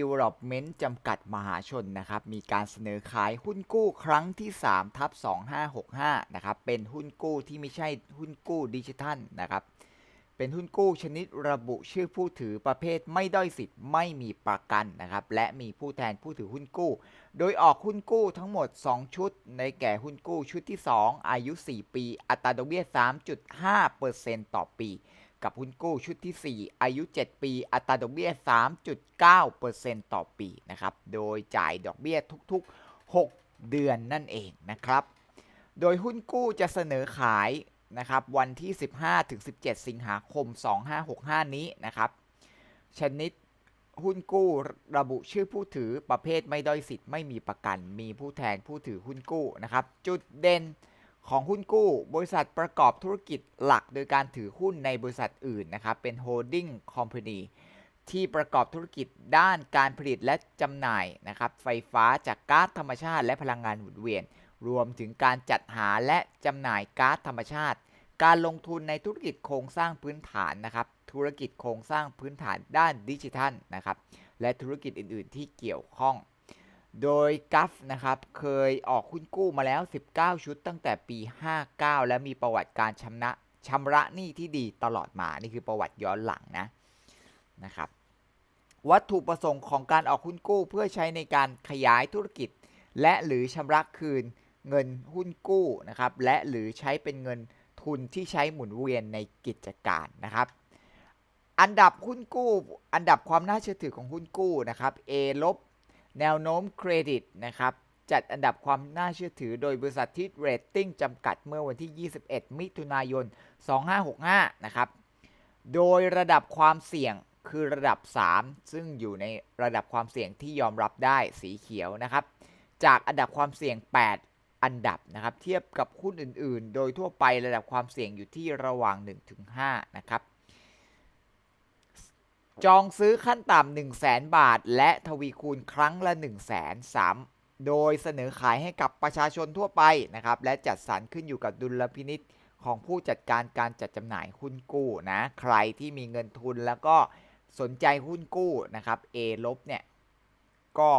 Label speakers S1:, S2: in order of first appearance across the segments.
S1: Development จำกัดมหาชนนะครับ มีการเสนอขายหุ้นกู้ครั้งที่3ทับ2565 นะครับ เป็นหุ้นกู้ที่ไม่ใช่หุ้นกู้ดิจิทัลนะครับ เป็นหุ้นกู้ชนิดระบุชื่อผู้ถือประเภทไม่ด้อยสิทธิ์ไม่มีประกันนะครับ และมีผู้แทนผู้ถือหุ้นกู้ โดยออกหุ้นกู้ทั้งหมด 2 ชุด ในแก่หุ้นกู้ชุดที่ 2 อายุ 4 ปี อัตราดอกเบี้ย 3.5%ต่อปี กับหุ้นกู้ชุดที่ 4 อายุ 7 ปี อัตราดอกเบี้ย 3.9%ต่อปีนะครับ โดยจ่ายดอกเบี้ยทุกๆ 6 เดือนนั่นเองนะครับ โดยหุ้นกู้จะเสนอขายนะครับวันที่ 15-17 สิงหาคม 2565 นี้นะครับ ชนิดหุ้นกู้ระบุชื่อผู้ถือประเภทไม่ด้อยสิทธิ์ไม่มีประกัน มีผู้แทนผู้ถือหุ้นกู้นะครับ จุดเด่น ของหุ้นกู้ บริษัทประกอบธุรกิจหลักโดยการถือหุ้นในบริษัทอื่นนะครับ เป็น holding company ที่ประกอบธุรกิจด้านการผลิตและจำหน่ายนะครับ ไฟฟ้าจากก๊าซธรรมชาติ และพลังงานหมุนเวียน รวมถึงการจัดหาและจำหน่ายก๊าซธรรมชาติ การลงทุนในธุรกิจโครงสร้างพื้นฐานนะครับ ธุรกิจโครงสร้างพื้นฐานด้านดิจิทัลนะครับ และธุรกิจอื่น ๆ ที่เกี่ยวข้อง โดยกัฟนะครับเคยออกหุ้นกู้มาแล้ว 19 ชุดตั้งแต่ปี 59 และมีประวัติการชำนะชำระหนี้ที่ดีตลอดมา นี่คือประวัติย้อนหลังนะนะครับ วัตถุประสงค์ของการออกหุ้นกู้เพื่อใช้ในการขยายธุรกิจ และหรือชำระคืนเงินหุ้นกู้นะครับ และหรือใช้เป็นเงินทุนที่ใช้หมุนเวียนในกิจการนะครับ อันดับหุ้นกู้ อันดับความน่าเชื่อถือของหุ้นกู้นะครับ A ลบ แนวโน้มเครดิตนะครับจัดอันดับความน่าเชื่อถือโดยบริษัทที่เรตติ้งจำกัดเมื่อวันที่ 21 มิถุนายน 2565 นะครับ โดยระดับความเสี่ยงคือระดับ 3 ซึ่งอยู่ในระดับความเสี่ยงที่ยอมรับได้สีเขียวนะครับ จากอันดับความเสี่ยง 8 อันดับนะครับ เทียบกับหุ้นอื่น ๆ โดยทั่วไประดับความเสี่ยงอยู่ที่ระหว่าง 1-5 นะครับ จองซื้อขั้นต่ำ1 0 0 0 0แบาท และทวีคูณครั้งละ1 0 0 0 0แสนโดยเสนอขายให้กับประชาชนทั่วไปนะครับ และจัดสรรขึ้นอยู่กับดุลพินิษของผู้จัดการการจัดจำหน่ายหุ้นกู้นะ ใครที่มีเงินทุนแล้วก็สนใจหุ้นกู้นะครับ A ลบเนี่ยก็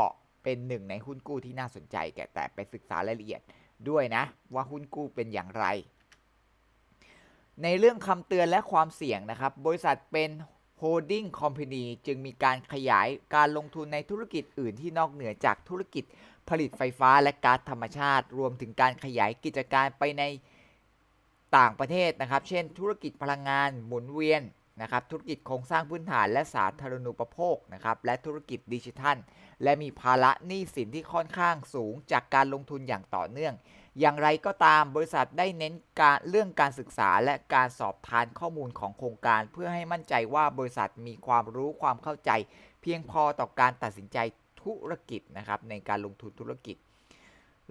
S1: เป็นหนึ่งในหุ้นกู้ที่น่าสนใจแก่แต่ไปศึกษารายละเอียดด้วยนะ ว่าหุ้นกู้เป็นอย่างไร ในเรื่องคำเตือนและความเสี่ยงนะครับ บริษัทเป็น holding company จึงมีการขยายการลงทุนในธุรกิจอื่นที่นอกเหนือจากธุรกิจผลิตไฟฟ้าและก๊าซธรรมชาติ รวมถึงการขยายกิจการไปในต่างประเทศนะครับ เช่น ธุรกิจพลังงานหมุนเวียนนะครับ ธุรกิจโครงสร้างพื้นฐานและสาธารณูปโภคนะครับ และธุรกิจดิจิทัล และมีภาระหนี้สินที่ค่อนข้างสูงจากการลงทุนอย่างต่อเนื่อง อย่างไรก็ตามบริษัทได้เน้นการเรื่องการศึกษาและการสอบทานข้อมูลของโครงการ เพื่อให้มั่นใจว่าบริษัทมีความรู้ความเข้าใจ เพียงพอต่อการตัดสินใจธุรกิจนะครับในการลงทุนธุรกิจ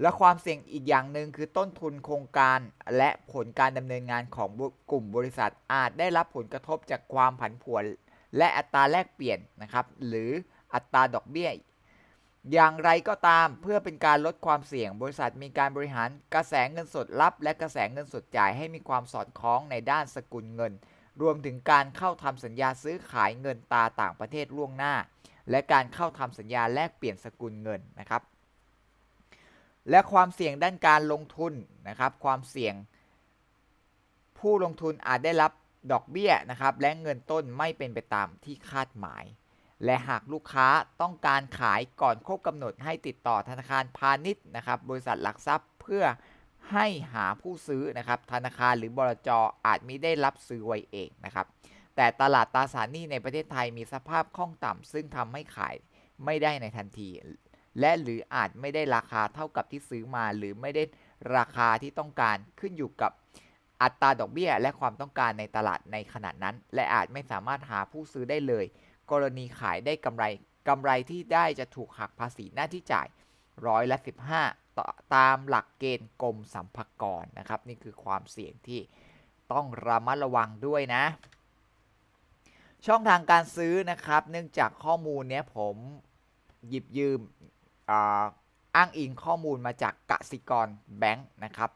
S1: และความเสี่ยงอีกอย่างหนึ่งคือต้นทุนโครงการ และผลการดำเนินงานของกลุ่มบริษัทอาจได้รับผลกระทบจากความผันผวน และอัตราแลกเปลี่ยนนะครับหรืออัตราดอกเบี้ย อย่างไรก็ตามเพื่อเป็นการลดความเสี่ยง บริษัทมีการบริหารกระแสเงินสดรับ และกระแสเงินสดจ่ายให้มีความสอดคล้องในด้านสกุลเงิน รวมถึงการเข้าทำสัญญาซื้อขายเงินตาต่างประเทศล่วงหน้า และการเข้าทำสัญญาแลกเปลี่ยนสกุลเงินนะครับ และความเสี่ยงด้านการลงทุนนะครับ ความเสี่ยง ผู้ลงทุนอาจได้รับดอกเบี้ยนะครับ และเงินต้นไม่เป็นไปตามที่คาดหมาย และหากลูกค้าต้องการขายก่อนครบกำหนดให้ติดต่อธนาคารพาณิชย์นะครับ บริษัทหลักทรัพย์เพื่อให้หาผู้ซื้อนะครับ ธนาคารหรือบลจอาจมิได้รับซื้อไว้เองนะครับ แต่ตลาดตราสารหนี้ในประเทศไทยมีสภาพคล่องต่ำซึ่งทำให้ขายไม่ได้ในทันที และหรืออาจไม่ได้ราคาเท่ากับที่ซื้อมา หรือไม่ได้ราคาที่ต้องการขึ้นอยู่กับอัตราดอกเบี้ย และความต้องการในตลาดในขณะนั้น และอาจไม่สามารถหาผู้ซื้อได้เลย กรณีขายได้กำไรกำไรที่ได้จะถูกหักภาษีหน้าที่จ่ายร้อยละ15ตตามหลักเกณฑ์กรมสัมภากรนะครับ นี่คือความเสี่ยงที่ต้องระมัดระวังด้วยนะ ช่องทางการซื้อนะครับ เนื่องจากข้อมูลเนี้ยผมหยิบยืมอาอ้างอิงข้อมูลมาจากกสิกรแบงค์นะครับ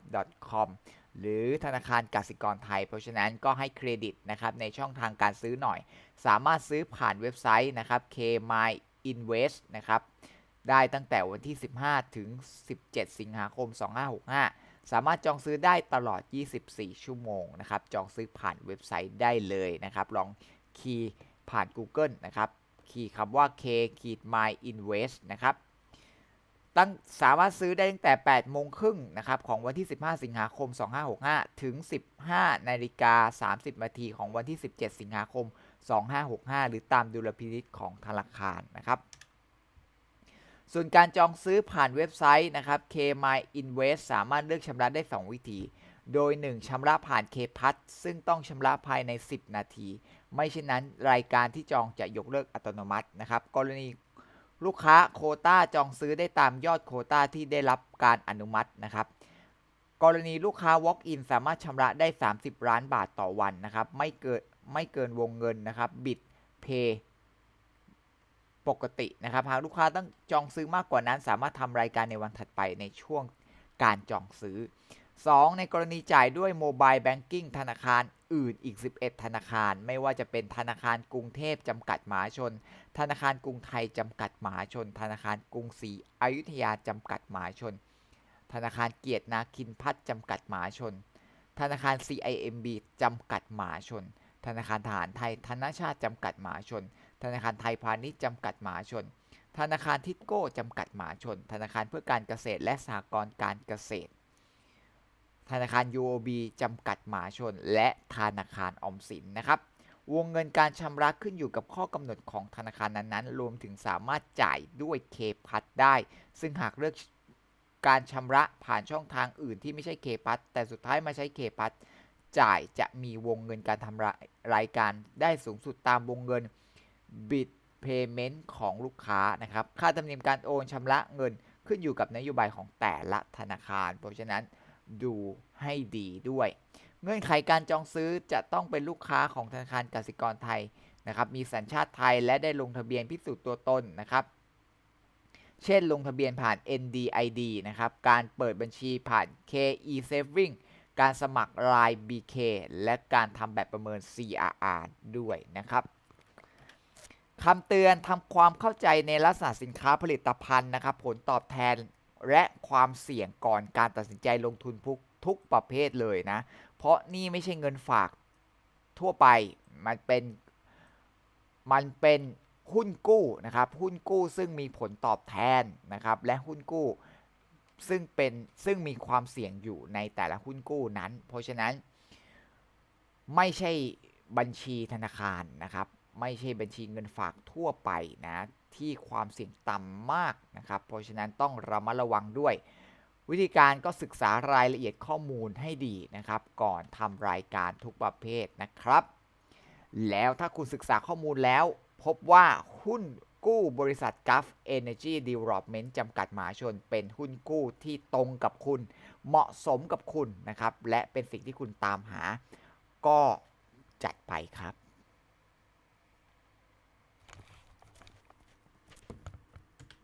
S1: .com หรือธนาคารกสิกรไทย เพราะฉะนั้นก็ให้เครดิตนะครับในช่องทางการซื้อหน่อย สามารถซื้อผ่านเว็บไซต์นะครับ K my invest นะครับได้ตั้งแต่วันที่ 15 ถึง 17 สิงหาคม 2565 สามารถจองซื้อได้ตลอด 24 ชั่วโมงนะครับ จองซื้อผ่านเว็บไซต์ได้เลยนะครับ ลองคีย์ผ่าน Google นะครับ คีย์คำว่า K ขีด My Invest นะครับ ตั้งสามารถซื้อได้ตั้งแต่ 8 โมงครึ่งนะครับของวันที่ 15 สิงหาคม 2565 ถึง 15 นาฬิกา 30 นาทีของวันที่ 17 สิงหาคม 2565 หรือตามดุลพินิจของธนาคารนะครับส่วนการจองซื้อผ่านเว็บไซต์นะครับ KMy Invest สามารถเลือกชำระได้ 2 วิธี โดย 1ชำระผ่าน KPass ซึ่งต้องชำระภายใน 10 นาที ไม่เช่นนั้นรายการที่จองจะยกเลิกอัตโนมัตินะครับ กรณี ลูกค้าโคต้าจองซื้อได้ตามยอดโคต้าที่ได้รับการอนุมัตินะครับ กรณีลูกค้า Walk-in สามารถชำระได้ 30 ล้านบาทต่อวันนะครับ ไม่เกินไม่เกินวงเงินนะครับบิดเพย์ปกตินะครับ หากลูกค้าต้องจองซื้อมากกว่านั้น สามารถทำรายการในวันถัดไปในช่วงการจองซื้อ 2. ในกรณีจ่ายด้วยโมบายแบงกิ้งธนาคารอื่นอีก 11 ธนาคาร ไม่ว่าจะเป็นธนาคารกรุงเทพจำกัดมหาชน ธนาคารกรุงไทยจำกัดมหาชน ธนาคารกรุงศรีอยุธยาจำกัดมหาชน ธนาคารเกียรตินาคินพัฒน์จำกัดมหาชน ธนาคาร CIMB จำกัดมหาชน ธนาคารทหารไทย ธนชาติจำกัดมหาชน ธนาคารไทยพาณิชย์จำกัดมหาชน ธนาคารทิดโก้จำกัดมหาชน ธนาคารเพื่อการเกษตรและสหกรณ์การเกษตร ธนาคาร UOB จำกัดมาชน และธนาคารออมสินนะครับวงเงินการชำระขึ้นอยู่กับข้อกำหนดของธนาคารนั้นๆ รวมถึงสามารถจ่ายด้วยเคพัทได้ ซึ่งหากเลือกการชำระผ่านช่องทางอื่นที่ไม่ใช่เคพัทแต่สุดท้ายมาใช้เคพัทจ่ายจะมีวงเงินการทำรายการได้สูงสุดตามวงเงิน Bit Payment ของลูกค้านะครับ ค่าธรรมเนียมการโอนชำระเงินขึ้นอยู่กับนโยบายของแต่ละธนาคาร เพราะฉะนั้น ดูให้ดีด้วย เงื่อนไขการจองซื้อจะต้องเป็นลูกค้าของธนาคารกสิกรไทยนะครับ มีสัญชาติไทยและได้ลงทะเบียนพิสูจน์ตัวตนนะครับ เช่นลงทะเบียนผ่าน NDID นะครับ การเปิดบัญชีผ่าน KE Saving การสมัคร Line BK และการทำแบบประเมิน CRR ด้วยนะครับคำเตือนทำความเข้าใจในลักษณะสินค้าผลิตภัณฑ์นะครับ ผลตอบแทน และความเสี่ยงก่อนการตัดสินใจลงทุนทุกทุกประเภทเลยนะ เพราะนี่ไม่ใช่เงินฝากทั่วไป มันเป็น มันเป็นหุ้นกู้นะครับ หุ้นกู้ซึ่งมีผลตอบแทนนะครับ และหุ้นกู้ซึ่งเป็นซึ่งมีความเสี่ยงอยู่ในแต่ละหุ้นกู้นั้น เพราะฉะนั้น ไม่ใช่บัญชีธนาคารนะครับ ไม่ใช่บัญชีเงินฝากทั่วไปนะที่ความเสี่ยงต่ำมากนะครับ เพราะฉะนั้นต้องระมัดระวังด้วย วิธีการก็ศึกษารายละเอียดข้อมูลให้ดีนะครับ ก่อนทำรายการทุกประเภทนะครับ แล้วถ้าคุณศึกษาข้อมูลแล้ว พบว่าหุ้นกู้บริษัท Gulf Energy Development จำกัดมหาชน เป็นหุ้นกู้ที่ตรงกับคุณ เหมาะสมกับคุณนะครับ และเป็นสิ่งที่คุณตามหา ก็จัดไปครับ